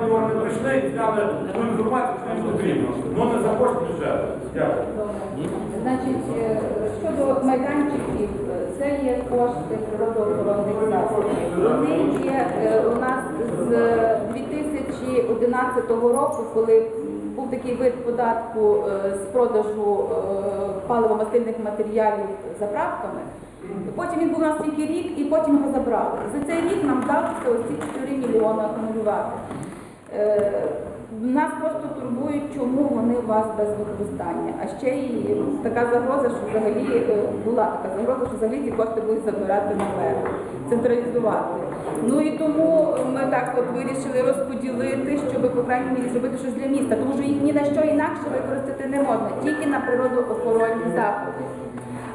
вони прийшли і зняли ту інформацію, що їм потрібно. Ну не за кошти бюджету. Дякую. Значить, е, щодо майданчиків, це є кошти природоохоронних засобів. Вони є е, у нас з 2011 року, коли був такий вид податку е, з продажу паливо-мастильних матеріалів заправками. Потім він був у нас тільки рік і потім його забрали. За цей рік нам вдалося ось ці 4 мільйони акумулювати. Е, Нас просто турбують, чому вони у вас без використання. А ще й така загроза, що взагалі е, була така загроза, що взагалі ці кошти будуть забирати наверх, централізувати. Ну і тому ми так от вирішили розподілити, щоб по крайній мірі зробити щось для міста, тому що їх ні на що інакше використати не можна, тільки на природоохоронні заходи.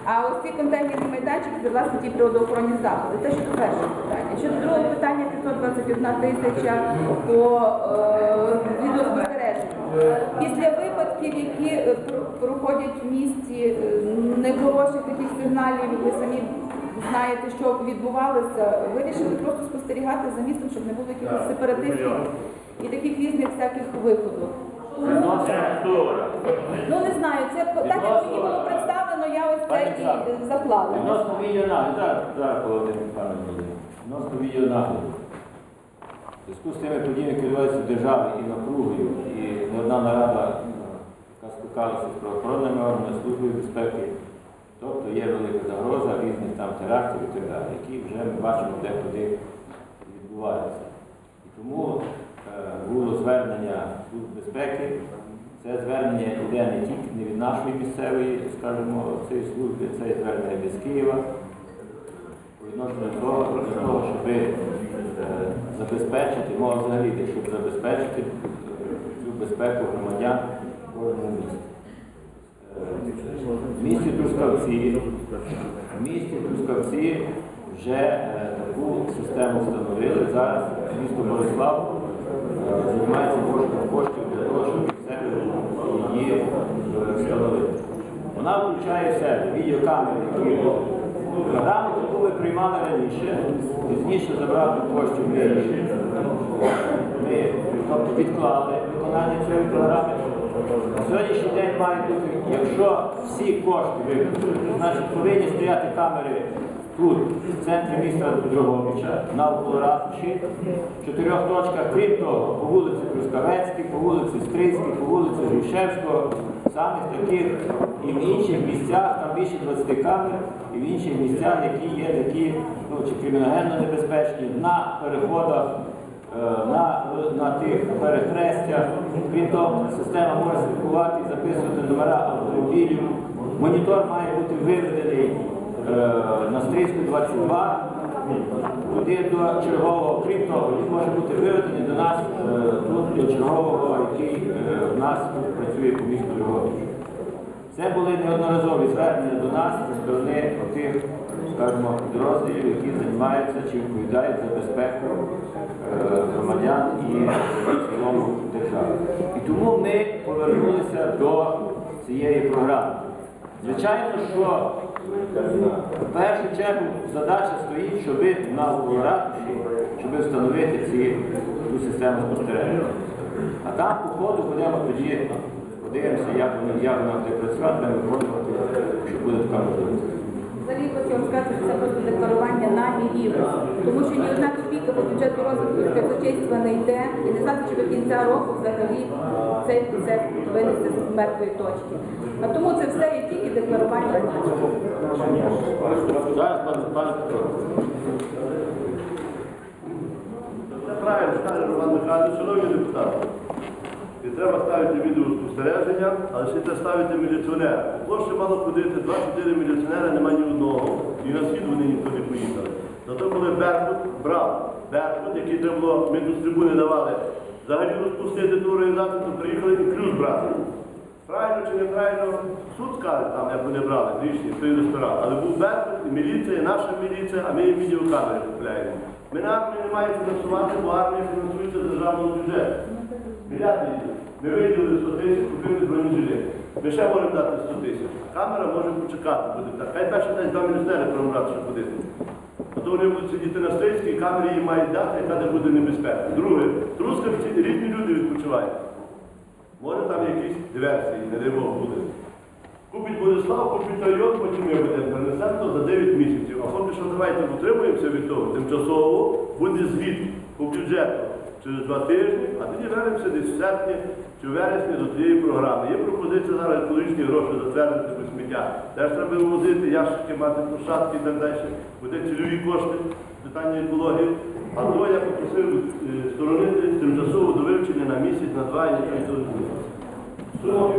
А ось ці контейнерні майданчики це власне ті природоохоронні заходи. Це щодо першого питання. Щодо другого питання 521 тисяча по е, відеоспостереженню. Після випадків, які е, проходять в місті, е, нехороших таких сигналів, ви самі знаєте, що відбувалося, вирішили просто спостерігати за містом, щоб не було якихось сепаратистів і таких різних всяких виходів. Ну не знаю, це так як мені було представлено, я ось це і заклала. Відносно відеонагляду, зараз, зараз Володимир Павлович Володимир. Відносно відеонагляду. В зв'язку з тими подіями керуються держави і напругою, і не одна нарада, яка спілкалася з правоохоронними органами, службою безпеки. Тобто є велика загроза різних там терактів і так далі, які вже ми бачимо, де куди відбуваються. І тому е, було звернення Служби безпеки. Це звернення йде не тільки не від нашої місцевої, скажімо, цієї служби, це звернення від Києва по до того, для того, щоб е, забезпечити, мова взагалі, щоб забезпечити е, цю безпеку громадян в кожному місті. Е, В місті Трускавці, в місті Трускавці вже таку систему встановили. Зараз місто Борислав займається коштів для того, щоб себе її встановити. Вона включає в себе відеокамери, які програму, яку ми приймали раніше, пізніше забрати коштів її. Ми тобто, відклали виконання цієї програми. На сьогоднішній день мають якщо всі кошти виконані, значить повинні стояти камери тут, в центрі міста Дрогобича, навколо ратуші, в чотирьох точках, крім того, по вулиці Трускавецькій, по вулиці Стрийській, по вулиці Грушевського, самих таких і в інших місцях, там більше 20 камер, і в інших місцях, які є такі, ну, чи криміногенно небезпечні, на переходах Е, на, на тих перехрестях. Крім того, система може слідкувати записувати номера автомобілів. Монітор має бути виведений на стрічку 22, туди до чергового. Крім того, він може бути виведений до нас е, тут до чергового, який е, в нас працює по місту Львові. Це були неодноразові звернення до нас зі сторони тих, скажімо, підрозділів, які займаються чи відповідають за безпеку е, громадян і цілому держави. І тому ми повернулися до цієї програми. Звичайно, що в першу чергу задача стоїть, щоб на ратуші, щоб встановити ці, цю систему спостереження. А там по ходу будемо тоді подивимося, як вона буде працювати, будемо виконувати, що буде така можливість. Взагалі хочу вам сказати, що це просто декларування на і. Тому що ні одна копійка по бюджету розвитку казначейства не йде і не знати, чи до кінця року взагалі цей процес винести з мертвої точки. А тому це все є тільки декларування. Зараз, пане, пане Петро. Це правильно каже Роман Михайлович, шановні депутати. І треба ставити відеоспостереження, але ще треба ставити міліціонера. Площі мало ходити 24 міліціонера, немає ні одного. І на схід вони ніхто не поїхали. Зато коли Беркут брав, Беркут, який треба було, ми з трибуни давали, взагалі розпустити ту організацію, то приїхали і плюс брати. Правильно чи неправильно, суд скаже там, як вони брали рішення, той ресторан. Але був Беркут, і міліція, наша міліція, а ми їм відеокамери купляємо. Ми на армію не маємо фінансувати, бо армія фінансується з державного бюджету. Мільярд Ми виділили 100 тисяч, купили бронежилет. Ми ще можемо дати 100 тисяч. Камера може почекати, буде так. Хай перший день два міністери промрати, що ходити. А то вони будуть сидіти на стрільській, камері їм мають дати, яка не буде небезпека. Друге, трускавці рідні люди відпочивають. Може там якісь диверсії, не Бог буде. Купить Борислав, купить район, потім ми будемо перенесемо за 9 місяців. А поки що давайте утримуємося від того. Тимчасово буде звіт по бюджету через два тижні, а тоді вернемося десь в серпні чи в вересні до цієї програми. Є пропозиція зараз екологічні гроші затвердити по сміття. Теж треба вивозити, ящики мати, площадки і так далі. Буде цільові кошти, питання екології. А то я попросив е, сторонити тимчасово до вивчення на місяць, на два і на Сума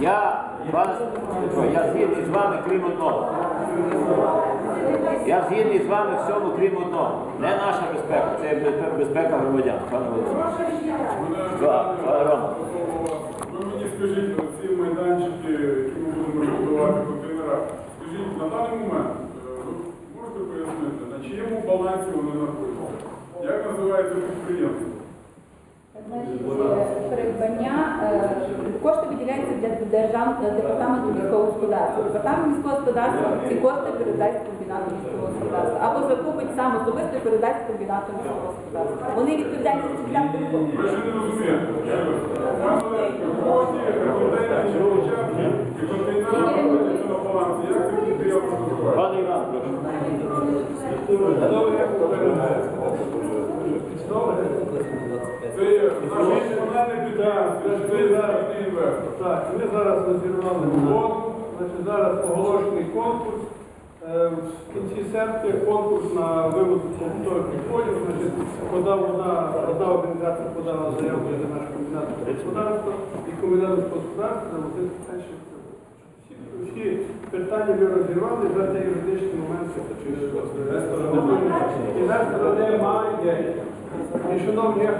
Я, Петро, я згідний з вами, крім одного. Я згідний з вами всьому, крім одного. Не наша безпека, це безпека- громадян, пане Володимир. Да, пане Рома. Ви мені скажіть, ці майданчики, які ми будемо будувати контейнера, скажіть, на даний момент, е, ви можете пояснити, на чиєму балансі вони знаходяться? Як називається підприємство? Значить, е, придбання е, кошти виділяються для державного департаменту міського господарства. Департамент міського господарства ці кошти передасть комбінату міського господарства або закупить сам особисто і передасть комбінату міського господарства. Вони відповідальні за для Ви ж не розумієте. Пане Гості, контейнери, чи участки, і контейнери знаходяться на балансі. Як це підприємство називається? Пане Іван, прошу. Це є наше комунальне інвестор? Так, ми зараз розірвали угоду, значить зараз оголошений конкурс. Е, В кінці серпня конкурс на вивоз побутових відходів. Значить, подав одна, одна організація подала заяву для нашого комбінату господарства і комбінату господарства на один. Всі, всі питання ми розірвали, за те юридичні моменти через інвестора немає. Шановні, я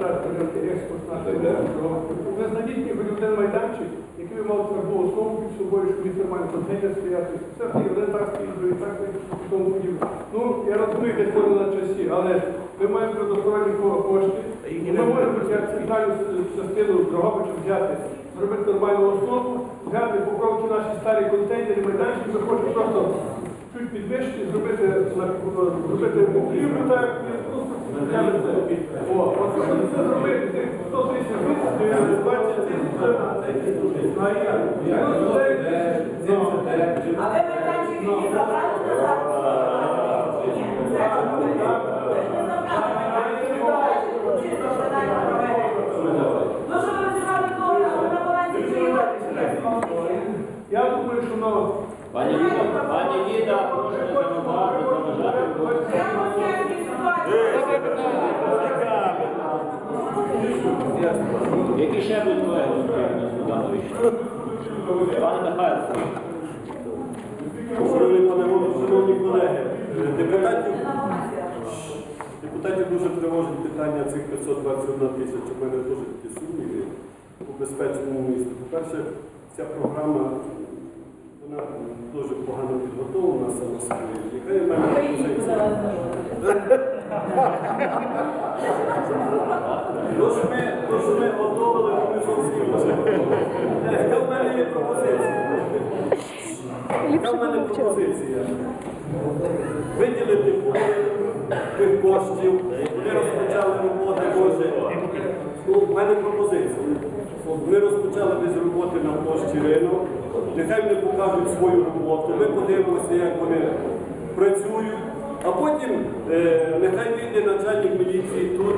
дати порядки експорт держави. Ви знайдіть хоч один майданчик, який ви мали тверду основу під собою, щоб він нормально контейнер стояти. Один так стоїть, і тому подібне. Ну, я розумію, десь воно на часі, але ми маємо предоставлені кошти, ми можемо спеціальну частину Дрогобича взяти, зробити нормальну основу, взяти, поправити наші старі контейнери, майданчики, ми хочемо просто чуть підвищити, зробити, зробити так, о, от що це зробити, тих 100 тисяч висадки, 20 тисяч, а я, 99 ви майданчик забрали назад? Ну що ви взяли того, на я думаю, що ну, Пані Ліда, пані Ліда, прошу не. Які ще будуть колеги Господи Богданович? Пане Михайло. Шановні пане Голово, шановні колеги, депутатів, депутатів дуже тривожить питання цих 521 тисяч. У мене дуже такі сумніви у безпечному місті. По-перше, ця програма вона дуже погано підготовлена сама собою. Яка в мене пропозиція? То, що ми, то, ми готовили, то ми зовсім. Яка в мене є пропозиція? Яка в мене пропозиція? Виділити тих коштів, вони розпочали роботи, може. Ну, в мене пропозиція. Вони розпочали без роботи на площі ринок. Нехай вони покажуть свою роботу. Ми подивимося, як вони працюють. А потім е, нехай вийде начальник міліції тут,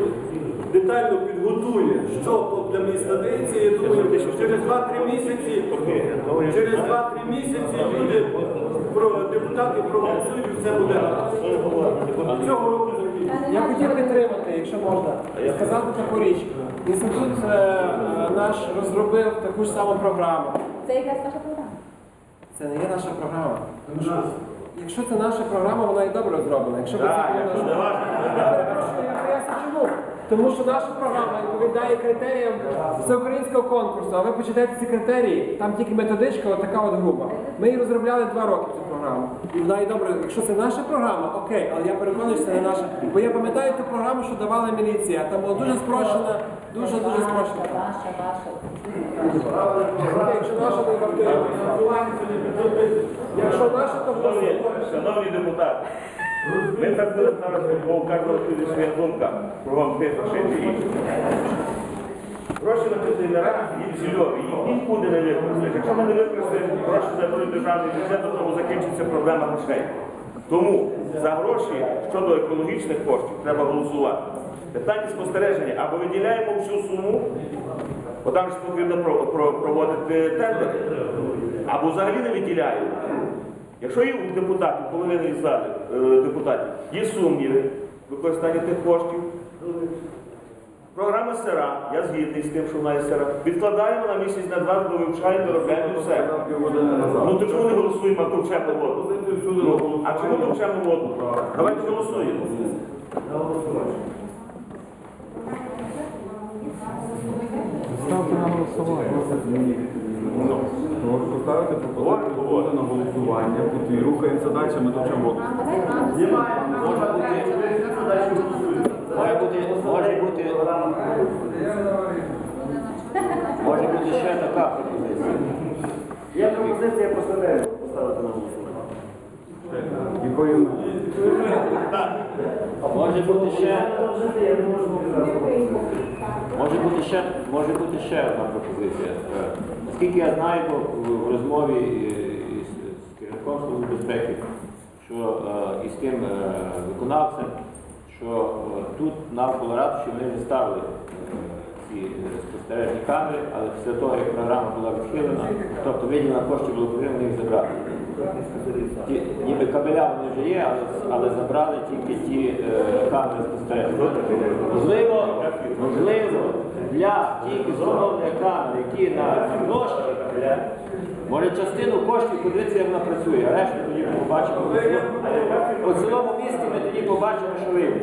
детально підготує, що для міста дається. Я думаю, що через 2-3 місяці, через 2-3 місяці люди, депутати проголосують все буде гаразд. Цього року зробіть. Я хотів підтримати, якщо можна, сказати таку річ. Інститут е, наш розробив таку ж саму програму. Це якась наша програма. Це не є наша програма. якщо це наша програма, вона і добре зроблена. Якщо б це Так, була наша- Я перепрошую, я поясню чому. Тому що наша програма відповідає критеріям всеукраїнського конкурсу, а ви почитаєте ці критерії, там тільки методичка, отака от груба. Ми її розробляли два роки цю програму. І вона і добре, якщо це наша програма, окей, але я переконаний, що це не наша. Бо я пам'ятаю ту програму, що давала міліція. Там була дуже спрощена, дуже дуже спрощена. Ваша, ваша. Якщо наша, то вартує. Якщо наша, то шановні депутати, ми так будемо зараз показувати своя думка про вам і Гроші на контейнера і цільові, їх нікуди не використають. Якщо ми не використаємо гроші за той державний бюджет, то тому закінчиться проблема грошей. Тому за гроші щодо екологічних коштів треба голосувати. Питання спостереження або виділяємо всю суму, бо там ж потрібно про- про- проводити тендери, або взагалі не виділяємо. Якщо є у депутатів, половини із зали е, депутатів, є сумніви в використанні тих коштів, програма сира, я згідний з тим, що вона є сира, відкладаємо на місяць на два, довивчаємо, доробляємо і все. Ну то чому не голосуємо, а товчемо воду? Ну, а чому товчемо воду? Давайте голосуємо. Можу поставити пропозицію буде на голосування, і рухаємося далі, ми товчемо воду. Може бути, може бути, може бути, може бути ще така пропозиція. Є пропозиція поставити поставити на голосування. Якою Може бути ще, може бути ще, може бути ще одна пропозиція. Е, Наскільки я знаю в- розмові е, з керівником Служби безпеки, що е, із тим виконавцем, що тут навколо ратуші вони вже ставили ці спостережні камери, але після того, як програма була відхилена, тобто виділено коштів було потрібно їх забрати. Ніби кабеля вони вже є, але, але забрали тільки ті е, камери спостереження. Можливо, можливо, для тільки встановлення камер, які на площі, може частину коштів подивитися, як вона працює, а решту тоді побачимо. По цілому місті ми тоді побачимо, що вийде.